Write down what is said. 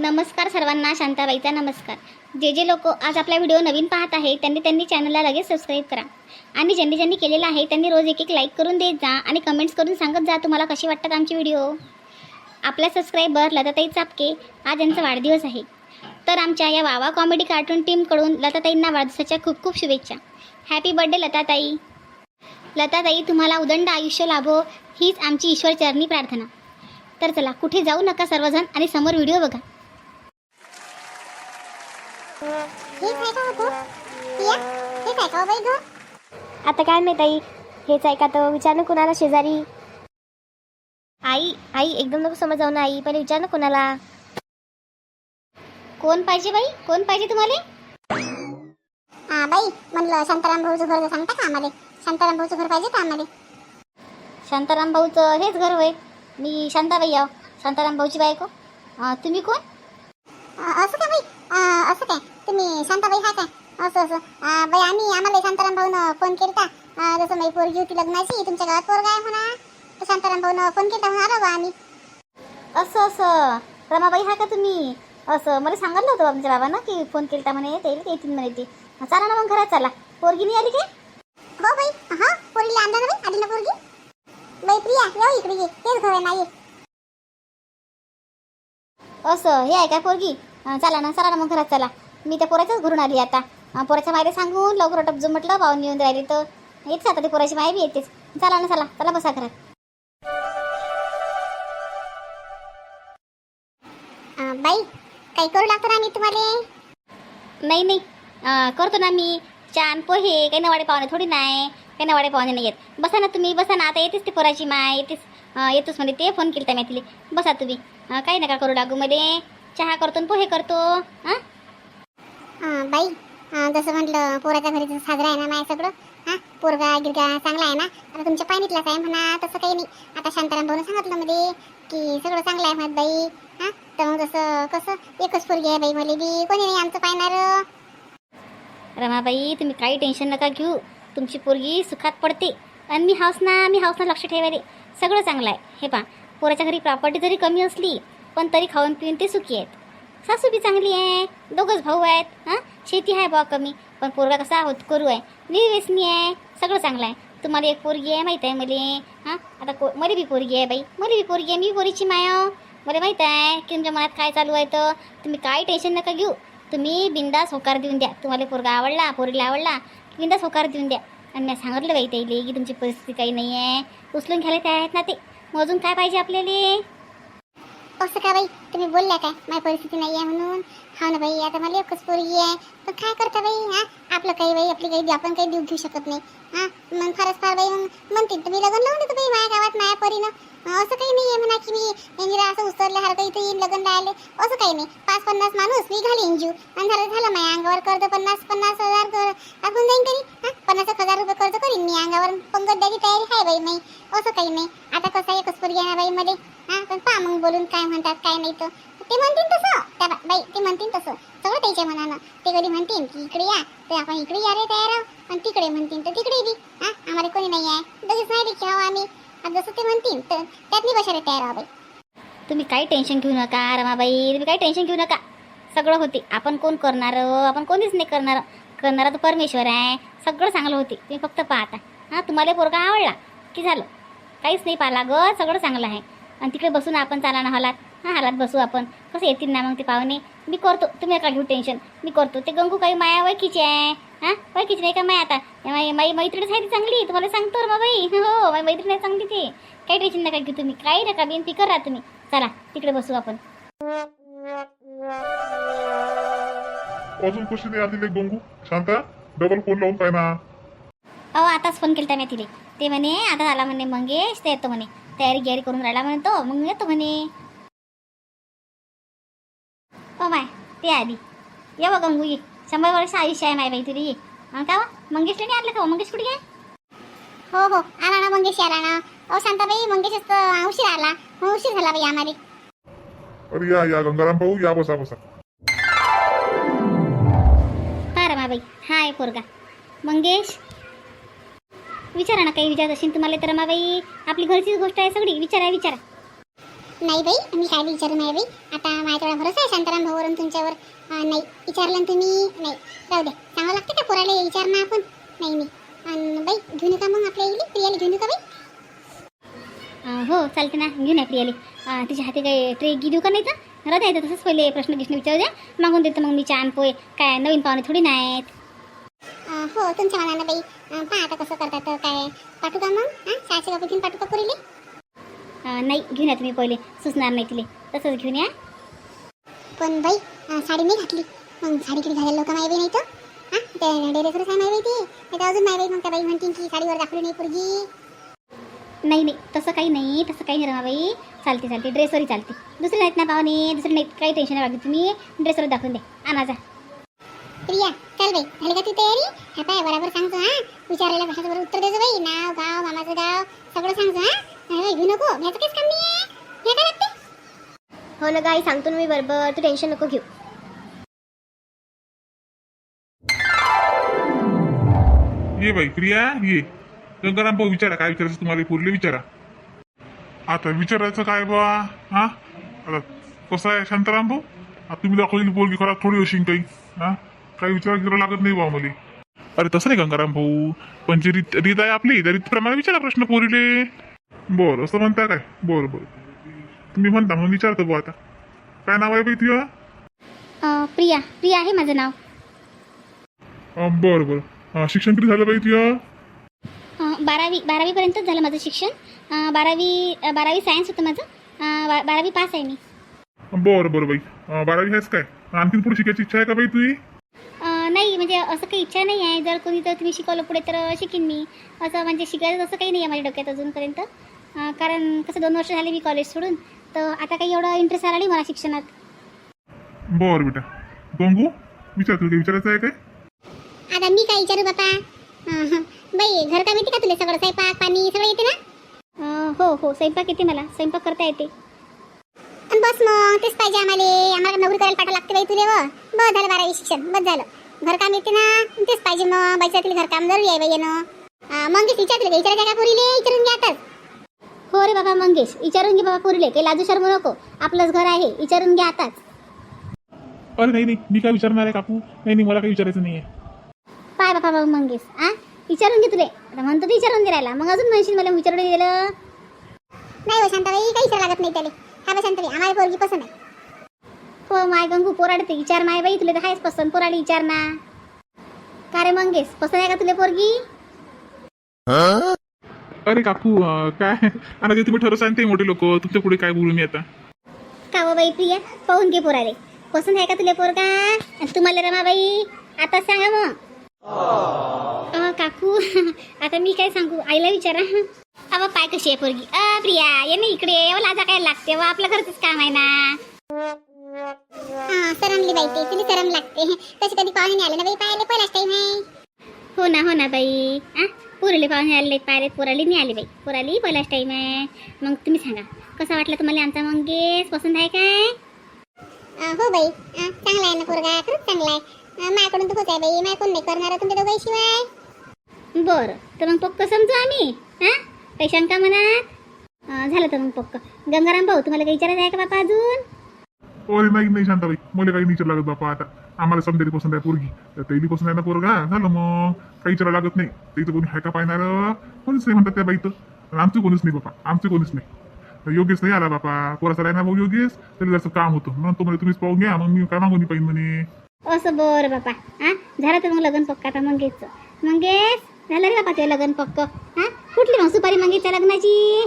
नमस्कार सर्वांना शांताबाईचा नमस्कार. जे जे लोक आज आपला व्हिडिओ नवीन पाहत आहे त्यांनी त्यांनी चॅनलला लगेच सबस्क्राईब करा. आणि ज्यांनी ज्यांनी केलेलं आहे त्यांनी रोज एक एक लाईक करून देत जा आणि कमेंट्स करून सांगत जा तुम्हाला कशी वाटतात आमचे व्हिडिओ. आपल्या सबस्क्राईबर लताताई चापके आज यांचा वाढदिवस आहे. तर आमच्या या वावा कॉमेडी कार्टून टीमकडून लताताईंना वाढदिवसाच्या खूप खूप शुभेच्छा. Happy birthday Latatai. लताताई तुम्हाला उदंड आयुष्य लाभो हीच आमची ईश्वरचरणी प्रार्थना. तर चला कुठे जाऊ नका सर्वजण आणि समोर व्हिडिओ बघा. हेच आहे का होतो पिया हेच आहे का बाई घर आता काय माहीत आई? हेच आहे का तर विचार ना कुणाला शेजारी. आई आई एकदम नको समज जाऊ ना आई पहिले विचार ना कुणाला. कोण पाहिजे बाई? कोण पाहिजे तुम्हाला? हा बाई म्हणलं शांताराम भाऊचं घर सांगता का आम्हाला? शांताराम भाऊचं घर पाहिजे का आम्हाला? शांताराम भाऊचं हेच घर होय. मी शांताबाई आहो. शांताराम भाऊची बायको. अं, तुम्ही कोण? अ, असं काय बाई? अ, असं काय? तुम्ही शांताबाई हा काय असं असं. बाई आम्ही आम्हाला शांताराम भाऊनं फोन केलता. अ, जसं माझी पोरगी होती लग्नाची तुमच्या गावात पोरगा आहे म्हणा. तर शांताराम भाऊनं फोन केलता म्हणून आलो बा आम्ही. असं असं. रमाबाई हा का तुम्ही? असं. मला सांगितलं होतं आमच्या बाबांना की फोन केलता म्हणे ते येतील म्हणे ते. चला ना मग घरात चला. पोरगी नाही आली काय हो बाई. हा पोरीला आणलं ना बाई आली ना पोरगी. बाई प्रिया येऊ इकडे ये. तेच घर आहे ना ये असं. हे आहे काय पोरगी? चला ना चला ना मग घरात चला. मी त्या पोराच्याच घरून आली आता. पोराच्या मायला सांगून लवकर टपजू म्हटलं पाहून येऊन राहिली तर. येतेच आता ती पोराची माय बी येतेच. चला ना चला. चला बसा अ, बाई काही करू लागतो ना मी तुम्हाला? नाही नाही. करतो ना मी. छान पोहे काही नवाडे पाहुणे थोडी नाही काही नवाडे पाहुणे नाही येत बसा ना तुम्ही बसा ना. आता येतेच ती पोराची माय येतेच. येतोच म्हणजे ते. फोन केलता मी तिले. बसा तुम्ही. काही नका करू लागू मध्ये चहा करतो पोहे करतो. हां बाई. जसं म्हटलं पोराच्या घरी जसं साजरा आहे ना माय सगळं हां? पोरगा गिरगा चांगला आहे ना? आता तुमच्या पाणीतलाच आहे म्हणा तसं काही नाही. आता शांताराम भाऊन सांगितलं मध्ये की सगळं चांगलं आहे म्हणत बाई हां? तर मग तसं कसं? एकच पोरगी आहे बाई मला बी कोणी नाही आमचं पाहणार. रमाबाई तुम्ही काही टेन्शन नका घेऊ. तुमची पोरगी सुखात पडते. आणि मी हाऊस ना मी हाऊस ना लक्ष ठेवायले. सगळं चांगलं आहे. हे पा पोराच्या घरी प्रॉपर्टी जरी कमी असली पण तरी खाऊन पिऊन ते सुखी आहेत. सासू बी चांगली आहे. दोघंच भाऊ आहेत हां? शेती आहे बा कमी पण पोरगा कसा होत करू आहे निर्व्यसनी आहे सगळं चांगलं आहे. तुम्हाला एक पोरगी आहे माहीत आहे मले हां? आता को मला बी पोरगी आहे बाई. मला बी पोरगी आहे मी पोरीची माया हो. मला माहीत आहे की तुमच्या मनात काय चालू आहे तर तुम्ही काय टेन्शन नका घेऊ. तुम्ही बिंदास होकार देऊन द्या. तुम्हाला पोरगा आवडला पोरीला आवडला बिंदास होकार देऊन द्या. आणि मी सांगितलं बाई त्याईले की तुमची परिस्थिती काही नाही आहे उचलून घ्यायला तयार आहेत ना ते. मग अजून काय पाहिजे आपल्याला? असं का बाई? तुम्ही बोलल्या काय? माझी परिस्थिती नाही आहे म्हणून. हा ना बाई आता मला एकच पोरगी आहे. पण काय करता बाई हा? आपलं काही बाई आपली काही आपण काही देऊ घेऊ शकत नाही. हा? मग फारच फार बाई मग म्हणते तुम्ही लग्न लावून देतो बाई माझ्या गावात माझ्या परीनं. असं काही नाही आहे म्हणा की मी इंजिरा असं उचलल्यासारखं इथे येईन लग्न राहिले असं काही नाही. पाच पन्नास माणूस मी घालीन जीव. आणि झालं झालं माझ्या अंगावर कर्ज पन्नास पन्नास हजार कर टाकून जाईन तरी हा? पन्नास एक हजार रुपये कर्ज करीन मी. अंगावर पंगत द्यायची तयारी आहे बाई नाही असं काही नाही. आता कसं आहे एकच पोरगी आहे बाई मध्ये? हां पण पहा मग बोलून काय म्हणतात काय नाही तर ते म्हणतील तसं. त्या बा- बाई ते म्हणतील तसं. सगळं त्याच्या मनानं. ते कधी म्हणतील की इकडे या तर आपण इकडे या रे तयार आणि तिकडे म्हणतील तर तिकडे बी. हा आम्हाला कोणी नाही आहे. लगेच नाही रिक्षा आहो आम्ही. आता जसं ते म्हणतील तर त्यात मी कशाला तयार आहो बाई. तुम्ही काही टेन्शन घेऊ नका रमाबाई. तुम्ही काही टेन्शन घेऊ नका. सगळं होते. आपण कोण करणार? आपण कोणीच नाही करणार. करणारा तर परमेश्वर आहे. सगळं चांगलं होते. तुम्ही फक्त पाहता. हां तुम्हाला पोरगा आवडला. की झालं? काहीच नाही पाहा लागत सगळं चांगलं आहे. आणि तिकडे बसून आपण चाला ना हालात हां हालात बसू आपण. कसं येतील ना मग ते पाहुणे? मी करतो. तुम्ही नका घेऊ टेन्शन मी करतो. ते गंगू काही माया वैकीची आहे. हां? वैकीची नाही का माया आता? माई माई मैत्रीणच आहे ती चांगली. तुम्हाला सांगतो रमा बाई हो माझी मैत्रीण आहे चांगली ती. काही टेन्शन नका घेऊ तुम्ही. काही नका. बिन फिकर राहा तुम्ही. चला तिकडे बसू आपण. अजून कशी नाही आलेली गंगू? शांता डबल फोन लावून काय ना. अहो आताच फोन केला मी तिले. ते म्हणे आता आला म्हणे मंगेश. ते येतो म्हणे. तयारी गियारी करून राहिला म्हणे तो. मग येतो म्हणे. ओ माय ते आली. ये बघ गंगू ये शंभर वर्ष आयुष्य आहे माय बाई अं, का? मंगेशला नाही आणलं का? मंगेश कुठे आहे हो हो. आला ना मंगेश आला ना. अहो शांताबाई मंगेशच तर उशीर आला. उशीर झाला बाई आम्हाला. अरे या या गंगाराम भाऊ या बसा बसा. हा रमा बाई हा आहे पोरगा. मंगेश विचारा ना काही विचारत असेल तुम्हाला तर रमाबाई आपली घरचीच गोष्ट आहे सगळी. विचारा विचारा. नाही बाई मी काय विचारू नाही बाई. आता माझ्या थोडा भरोसा आहे शांताराम भाऊवरून तुमच्यावर. नाही विचारलं तुम्ही? नाही राहू द्या. चांगलं लागतं का पोराला विचार ना आपण? नाही नाही. आणि बाई घेऊन का मग आपल्या इली प्रियाला घेऊन का बाई? हो चालते ना. घेऊन या प्रियाले. तिच्या हाती काही ट्रे गी देऊ का नाही तर? आहे तर तसंच पहिले प्रश्न गिश्न विचारू द्या. मागून देतो मग मी छान पोहे. काय नवीन पाहुणे थोडी नाहीत हो तुमच्या मनानं बाई. पहा आता कसं करतात काय पाठवू का मग? हां सहाशे घेऊन पाठवू का पुरीले? नाही घेऊन या तुम्ही पहिले. सुचणार नाही तिले. तसंच घेऊन या. पण बाई अं, साडी नाही घातली. मग साडी किती घालायला लोक माही बाई नाही तर? हां ते डेरेकरच आहे ते नाही तर अजून माही बाई मग त्या बाई म्हणतील की साडीवर दाखवली नाही पोरगी. नाही नाही तसं काही नाही. तसं काही नाही रमाबाई चालते चालते. ड्रेसवरही चालते. दुसरे नाहीत ना पाहुणे. दुसरे नाहीत. काही टेन्शन नाही वाटत तुम्ही. ड्रेसवर दाखवून द्या. आणा जा. प्रिया चल बाई. झाली का ती तयारी? हा पाय बरोबर सांगतो हा. विचारायला कशाचं बरोबर उत्तर द्यायचं बाई? नाव गाव मामाचं गाव सगळं सांगतो हा. नाही घेऊ नको. घ्यायचं काहीच काम नाही आहे घ्या काय लागते? हो ना गाई सांगतो ना मी बरोबर. तू टेन्शन नको घेऊ. ये बाई प्रिया ये. गंगाराम भाऊ विचारा काय विचारायचं तुम्हाला? पुरले विचारा. आता विचारायचं काय बा? हा? आता कसं आहे शांताराम भाऊ? आता तुम्ही दाखवलेली पोरगी खराब थोडी अशी काही. हा? काही विचार विचारा लागत नाही बा मला अरे तसं नाही गंगाराम भाऊ. पण जी रीत रीत आहे आपली त्या रीतप्रमाणे विचारा प्रश्न पोरीले. बरं असं म्हणता काय? बरं बरं. तुम्ही म्हणता म्हणून विचारतो बा आता. काय नाव आहे बाई तुझं अं, प्रिया. प्रिया आहे माझं नाव. अं, बरं बरं. अं, शिक्षण किती झालं बाई तुझं अं, बारावी बारावीपर्यंतच झालं माझं शिक्षण. अं, बारावी अं, बारावी सायन्स होतं माझं. अं, बा- बारावी पास आहे मी. बरं बरं बाई. अं, बारावी आहेस काय? आणखीन पुढे शिकायची इच्छा आहे का बाई तुझी? म्हणजे असं काही इच्छा नाही आहे. जर कोणी जर तुम्ही शिकवलं पुढे तर शिकीन मी. असं म्हणजे शिकायचं तसं काही नाही आहे माझ्या डोक्यात अजूनपर्यंत. कारण कसं दोन वर्ष झाले मी कॉलेज सोडून. तर आता काही एवढं इंटरेस्ट आला नाही मला शिक्षणात. बर बेटा. गंगू विचार तुला विचारायचं आहे काय? आता मी काय विचारू बापा? हं. बाई घर काम येते का तुला सगळं? स्वयंपाक पाणी सगळं येते ना? हो हो. स्वयंपाक येते मला. स्वयंपाक करता येते. अन बस मग तेच पाहिजे आम्हाला. आम्हाला नोकरी करायला पाठवा लागते बाई तुले व. बस झालं बारावी शिक्षण. बस झालं. घरकाम येते ना. तेच पाहिजे मग तिला घरकाम जरूरी आहे बाई येणं. अं, मग तेच विचारलं विचारायचं का पुरीले? विचारून घ्या आताच. हो रे बाबा मंगेश विचारून घे बाबा पुरले. काही लाजू शर्मू नको. आपलंच घर आहे. विचारून घ्या आताच. अरे नाही नाही. मी काय विचारणार आहे काकू? नाही नाही. मला काही विचारायचं नाही आहे पाय बाबा बाबा मंगेश. आ? विचारून घे तुले. आता म्हणतो ते विचारून घे राहिला. मग अजून म्हणशील मला विचारून गेलं? नाही हो शांताबाई. काही विचार लागत नाही त्याला. हा बा शांताबाई. आम्हाला पोरगी पसंत आहे. हो माय गंगू पोराडते विचार माय बाई तुला तर आहेच पसंत पोराडी विचार ना. का रे मंगेश पसंत आहे का तुला पोरगी? अरे काकू अं, काय? आणि ते तुम्ही ठरव सांगते मोठे लोक तुमच्यापुढे काय बोलू मी आता? का हो बाई प्रिया पाहून घे पोराले. पसंत आहे का तुला पोरगा? आणि तुम्हाला रमाबाई आता सांगा मग. अं, काकू आता मी काय सांगू? आईला विचारा. अव पाय कशी आहे पोरगी? अ प्रिया ये ना इकडे. एवढं लाजा काय लागते? व आपलं घरचंच काम आहे ना. सरमली बाई ते तिला सरम लागते. तशी कधी पाहुणे आले ना बाई पाहिले पहिलाच टाईम आहे हो ना हो ना बाई. आ पोरीले पाहुणे आले पाहिले पोराली नाही आली बाई. पोराली पहिलाच टाईम आहे मग तुम्ही सांगा कसा वाटला तुम्हाला आमचा मंगेश? पसंत आहे काय? हो बाई. चांगला आहे ना पोरगा खरंच चांगला आहे. माझ्याकडून तर आहे बाई. माझ्या कोण नाही करणार तुमच्या दोघांशिवाय? बरं तर मग पक्क समजू आम्ही. हा? काही शंका मनात? अं, झालं तर मग पक्क. गंगाराम भाऊ तुम्हाला काही विचारायचं आहे का बापा अजून? अरे नाही नाही शांताबाई मला काही विचार लागत बापा आता. आम्हाला समजायला पसंत आहे पोरगी. तर पहिली पसंत आहे ना पोरगा. झालं मग. काही विचारा लागत नाही. तिथं कोणी हाय का पाहणार? कोणीच नाही म्हणतात त्या बाईचं आमचं कोणीच नाही बापा. आमचं कोणीच नाही. योगेश नाही आला बापा. पोराचा राहिना भाऊ योगेश. तरी जसं काम होतं. म्हणून तो म्हणे तुम्हीच पाहून घ्या. मग मी काय मागून पाहिजे म्हणे? असं बरं बापा. हा? झालं तर मग लग्न पक्क. आता मंगेशचं. मंगेश झालं रे बापा ते लग्न पक्क. हा? कुठली मग सुपारी मंगेशच्या लग्नाची?